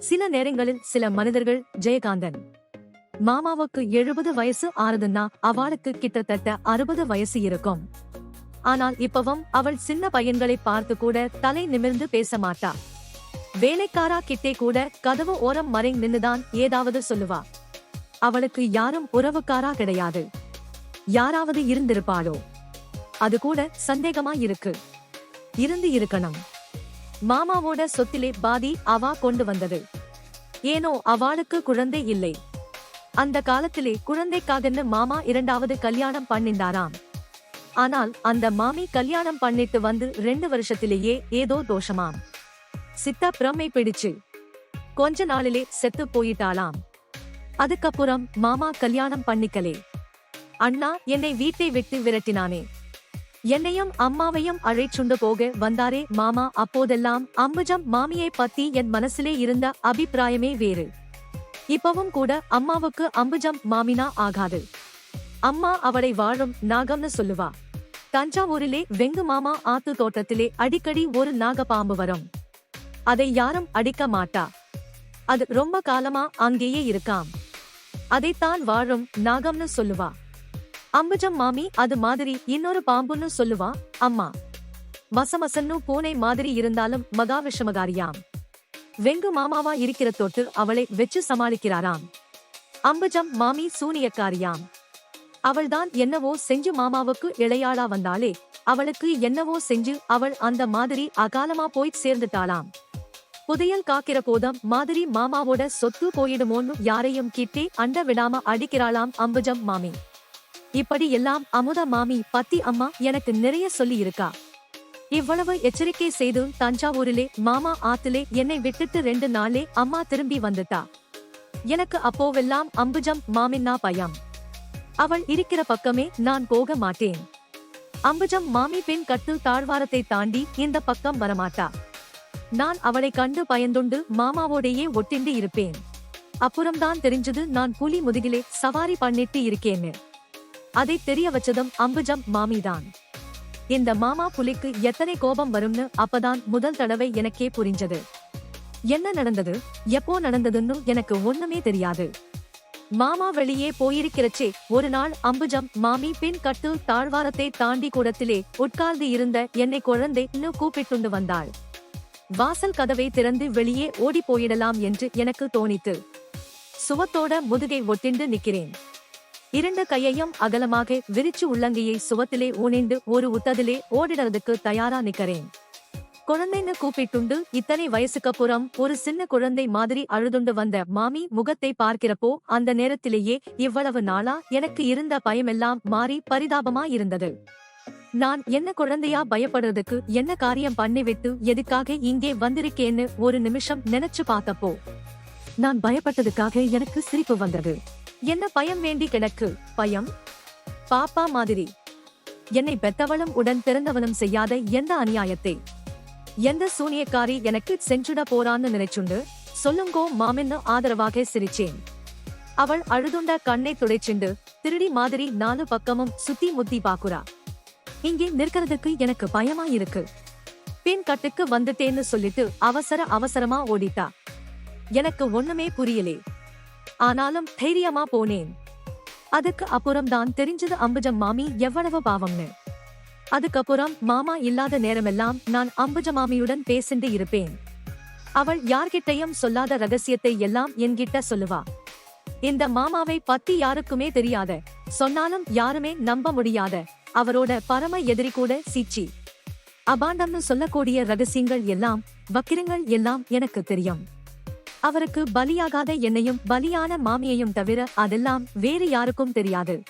சில நேரங்களில் சில மனிதர்கள் ஜெயகாந்தன். மாமாவுக்கு எழுபது வயசு ஆறுதுன்னா அவளுக்கு கிட்டத்தட்ட அறுபது வயசு இருக்கும். ஆனால் இப்பவும் அவள் சின்ன பையன்களை பார்த்து கூட தலை நிமிர்ந்து பேச மாட்டா. வேலைக்காரா கிட்டே கூட கதவு ஓரம் மறை நின்னுதான் ஏதாவது சொல்லுவா. அவளுக்கு யாரும் உறவுக்காரா கிடையாது. யாராவது இருந்திருப்பாளோ. அது கூட சந்தேகமா இருக்கு. இருந்து இருக்கணும். மாமாவோட சொத்திலே பாதி அவா கொண்டு வந்தது. ஏனோ அவளுக்கு குழந்தை இல்லை. அந்த காலத்திலே குழந்தைக்காகன்னு மாமா இரண்டாவது கல்யாணம் பண்ணிண்டாராம் ஆனால் அந்த மாமி கல்யாணம் பண்ணிட்டு வந்து ரெண்டு வருஷத்திலேயே ஏதோ தோஷமாம். சித்தா பிரமை பிடிச்சு கொஞ்ச நாளிலே செத்து போயிட்டாளாம். அதுக்கப்புறம் மாமா கல்யாணம் பண்ணிக்கலே. அண்ணா என்னை வீட்டை விட்டு விரட்டினானே. என்னையும் அம்மாவையும் அழைச்சுண்டு போக வந்தாரே மாமா. அப்போதெல்லாம் அம்புஜம் மாமியை பத்தி என் மனசிலே இருந்த அபிப்பிராயமே வேறு. இப்பவும் கூட அம்மாவுக்கு அம்புஜம் மாமினா ஆகாது. அம்மா அவளை வாழும் நாகம்னு சொல்லுவா. தஞ்சாவூரிலே வெங்கு மாமா ஆத்து தோட்டத்திலே அடிக்கடி ஒரு நாகப்பாம்பு வரும். அதை யாரும் அடிக்க மாட்டா. அது ரொம்ப காலமா அங்கேயே இருக்காம். அதைத்தான் வாழும் நாகம்னு சொல்லுவா. அம்புஜம் மாமி அது மாதிரி இன்னொரு பாம்புன்னு சொல்லுவா? அம்மா. மசமசன்னு பூனை மாதிரி இருந்தாலும் மகா விஷமகாரியாம் வெங்கு மாமாவா இருக்கிற தொட்டு அவளை வெச்சு சமாளிக்கிறாராம். அம்புஜம் மாமி சூனியக்காரியாம். அவள்தான் என்னவோ செஞ்சு மாமாவுக்கு இளையாளா வந்தாளே அவளுக்கு என்னவோ செஞ்சு அவள் அந்த மாதிரி அகாலமா போய் சேர்ந்துட்டாளாம். புதையல் காக்கிற போதம் மாதிரி மாமாவோட சொத்து போயிடுமோன்னு யாரையும் கிட்டே அண்ட விடாம அடிக்கிறாளாம் அம்புஜம் மாமி. இப்படி எல்லாம் அமுத மாமி பத்தி அம்மா எனக்கு நிறைய சொல்லி இருக்கா இவ்வளவு எச்சரிக்கை செய்தும் தஞ்சாவூரிலே மாமா ஆத்திலே என்னை விட்டுட்டு ரெண்டு நாளே அம்மா திரும்பி வந்துட்டா. எனக்கு அப்போவெல்லாம் அம்புஜம் மாமின்னா பயம். அவள் இருக்கிற பக்கமே நான் போக மாட்டேன். அம்புஜம் மாமி பெண் கட்டு தாழ்வாரத்தை தாண்டி இந்த பக்கம் வரமாட்டா. நான் அவளை கண்டு பயந்துண்டு மாமாவோடையே ஒட்டிண்டு இருப்பேன். அப்புறம்தான் தெரிஞ்சது நான் புலி முதுகிலே சவாரி பண்ணிட்டு இருக்கேன்னு. அதை தெரிய வச்சதும் அம்புஜம் மாமிதான். இந்த மாமா புலிக்கு எத்தனை கோபம் வரும்னு அப்பதான் முதல் தடவை எனக்கே புரிஞ்சது. என்ன நடந்தது? எப்போ நடந்ததுன்னு எனக்கு ஒண்ணுமே தெரியாது. மாமா வெளியே போயிருக்கிறச்சே ஒரு நாள் அம்புஜம் மாமி பின் கட்டு தாழ்வாரத்தை தாண்டி கூடத்திலே உட்கார்ந்து இருந்த என்னை குழந்தை இன்னும் கூப்பிட்டுண்டு வந்தாள். வாசல் கதவை திறந்து வெளியே ஓடி போயிடலாம் என்று எனக்கு தோணித்து சுவத்தோட முதுகை ஒட்டிண்டு நிக்கிறேன் இரண்டு கையையும் அகலமாக விரிச்சு உள்ளங்கையை சுவத்திலே ஊனிண்டு ஒரு உத்ததிலே ஓடிடுறதுக்கு தயாரா நிக்கிறேன். குழந்தைன்னு கூப்பிட்டுண்டு இத்தனை வயசுக்கு புறம் ஒரு சின்ன குழந்தை மாதிரி அழுதுண்டு வந்த மாமி முகத்தை பார்க்கிறப்போ அந்த நேரத்திலேயே இவ்வளவு நாளா எனக்கு இருந்த பயமெல்லாம் மாறி பரிதாபமா இருந்தது. நான் என்ன குழந்தையா பயப்படுறதுக்கு என்ன காரியம் பண்ணிவிட்டு எதுக்காக இங்கே வந்திருக்கேன்னு ஒரு நிமிஷம் நினைச்சு பார்த்தப்போ நான் பயப்பட்டதுக்காக எனக்கு சிரிப்பு வந்தது. என்ன பயம் வேண்டி கிடக்கு? பயம்? பாப்பா மாதிரி. என்னை பெத்தவளும் உடன் பிறந்தவனும் செய்யாத எந்த அநியாயத்தை? எந்த சூனியக்காரி எனக்கு சென்றுட போறான்னு நினைச்சுண்டு? சொல்லுங்கோ மாமின்னு ஆதரவாக சிரிச்சேன். அவள் அழுதுண்ட கண்ணை துடைச்சிண்டு திருடி மாதிரி நாலு பக்கமும் சுத்தி முத்தி பாக்குறா. இங்கே நிற்கிறதுக்கு எனக்கு பயமா இருக்கு பின் கட்டுக்கு வந்துட்டேன்னு சொல்லிட்டு அவசர அவசரமா ஓடிட்டா. எனக்கு ஒண்ணுமே புரியலே. ஆனாலும் தைரியமா போனேன். அதுக்கு அப்புறம் தான் தெரிஞ்சது அம்புஜம் மாமி எவ்வளவு பாவம்னு. அதுக்கப்புறம் மாமா இல்லாத நேரமெல்லாம் நான் அம்புஜ மாமியுடன் பேசிண்டு இருப்பேன். அவள் யார்கிட்டயும் சொல்லாத ரகசியத்தை எல்லாம் என்கிட்ட சொல்லுவா. இந்த மாமாவை பத்தி யாருக்குமே தெரியாத சொன்னாலும் யாருமே நம்ப முடியாத அவரோட பரம எதிரி கூட சீச்சி. அபாண்டம்னு சொல்லக்கூடிய ரகசியங்கள் எல்லாம் வக்கிரங்கள் எல்லாம் எனக்கு தெரியும். அவருக்கு பலியாகாத என்னையும் பலியான மாமியையும் தவிர அதெல்லாம் வேறு யாருக்கும் தெரியாது.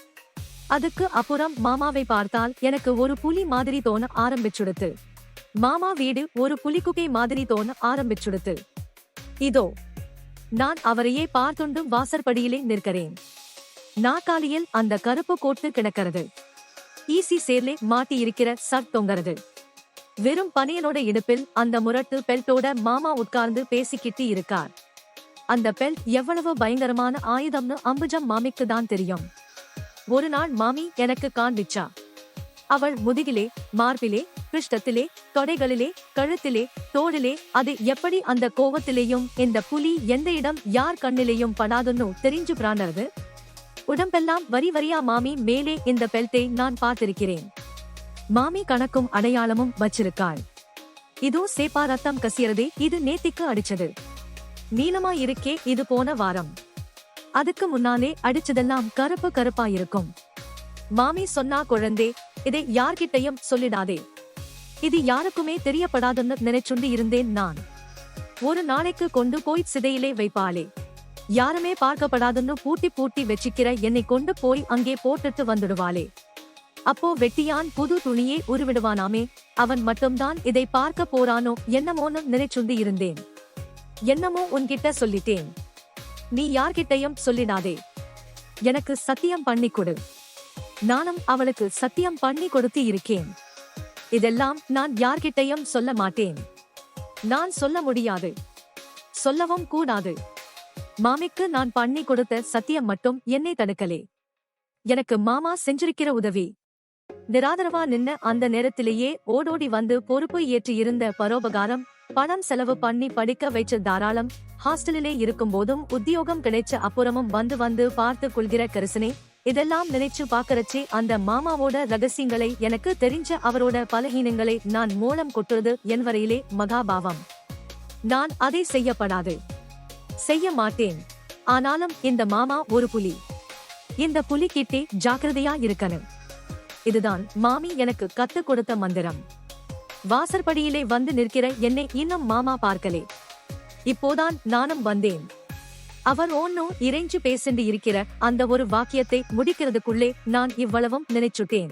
அதுக்கு அப்புறம் மாமாவை பார்த்தால் எனக்கு ஒரு புலி மாதிரி தோண ஆரம்பிச்சுடுத்து. மாமா வீடு ஒரு புலிக்குகை மாதிரி தோண ஆரம்பிச்சுடுத்து. இதோ நான் அவரையே பார்த்துண்டு வாசற்படியிலே நிற்கிறேன். நாக்காலியில் அந்த கருப்பு கோட்டு கிடக்கிறது. ஈசி சேர்லே மாட்டி இருக்கிற சட் தொங்கறது. வெறும் பனியனோட இடுப்பில் அந்த முரட்டு பெல்ட்டோட மாமா உட்கார்ந்து பேசிக்கிட்டு இருக்கார். அந்த பெல்ட் எவ்வளவு பயங்கரமான ஆயுதம்னு அம்புஜம் மாமிக்கு தான் தெரியும். ஒரு நாள் மாமி எனக்கு காண்பிச்சா. அவள் முதுகிலே மார்பிலே கிருஷ்டத்திலே தொடைகளிலே கழுத்திலே தோளிலே அது எப்படி அந்த கோவத்திலேயும் இந்த புலி எந்த இடம் யார் கண்ணிலேயும் படாதுன்னு தெரிஞ்சு பிராண்டது உடம்பெல்லாம் வரி வரியா மாமி மேலே இந்த பெல்ட்டை நான் பார்த்திருக்கிறேன். மாமி கணக்கும் அடையாளமும் வச்சிருக்காள். இதோ சேப்பா ரத்தம் கசியறதே இது நேத்திக்கு அடிச்சது. நீளமா இருக்கே இது போன வாரம். அதுக்கு முன்னாலே அடிச்சதெல்லாம் கருப்பு கருப்பா இருக்கும் மாமி சொன்னா குழந்தே இதை யார்கிட்டயும் சொல்லிடாதே. இது யாருக்குமே தெரியப்படாதுன்னு நினைச்சுண்டு இருந்தேன் நான். ஒரு நாளைக்கு கொண்டு போய் சிதையிலே வைப்பாளே. யாருமே பார்க்கப்படாதுன்னு பூட்டி பூட்டி வச்சிக்கிற என்னை கொண்டு போய் அங்கே போட்டுட்டு வந்துடுவாளே. அப்போ வெட்டியான் புது துணியே உருவிடுவானாமே. அவன் மட்டும்தான் இதை பார்க்க போறானோ என்னமோன்னு நினைச்சுண்டு இருந்தேன். என்னமோ உன்கிட்ட சொல்லிட்டேன். நீ யார்கிட்டயும் சொல்லிடாதே. எனக்கு சத்தியம் பண்ணி கொடு. நானும் அவளுக்கு சத்தியம் பண்ணி கொடுத்து இருக்கேன். இதெல்லாம் நான் யார்கிட்டயும் சொல்ல மாட்டேன். நான் சொல்ல முடியாது. சொல்லவும் கூடாது. மாமிக்கு நான் பண்ணி கொடுத்த சத்தியம் மட்டும் என்னை தடுக்கலே. எனக்கு மாமா செஞ்சிருக்கிற உதவி. நிராதரவா நின்ன அந்த நேரத்திலேயே ஓடோடி வந்து பொறுப்பு ஏற்றியிருந்த இருந்த பரோபகாரம் பணம் செலவு பண்ணி படிக்க வைச்ச தாராளம் ஹாஸ்டலிலே இருக்கும் போதும் உத்தியோகம் கிடைச்ச அப்புறமும் வந்து வந்து பார்த்து கொள்கிற கரிசனே இதெல்லாம் நினைச்சு பாக்கறச்சே அந்த மாமாவோட ரகசியங்களை எனக்கு தெரிஞ்ச அவரோட பலகீனங்களை நான் மூலம் கொட்டுறது என் வரையிலே மகாபாவம். நான் அதை செய்யப்படாது. செய்ய மாட்டேன். ஆனாலும் இந்த மாமா ஒரு புலி. இந்த புலி கிட்டே ஜாக்கிரதையா இருக்கணும். இதுதான் மாமி எனக்கு கத்து கொடுத்த மந்திரம். வாசற்படியிலே வந்து நிற்கிற என்னை இன்னும் மாமா பார்க்கலே. இப்போதான் நானும் வந்தேன். அவர் ஒன்னும் இறைஞ்சு பேசிண்டு இருக்கிற அந்த ஒரு வாக்கியத்தை முடிக்கிறதுக்குள்ளே நான் இவ்வளவும் நினைச்சுட்டேன்.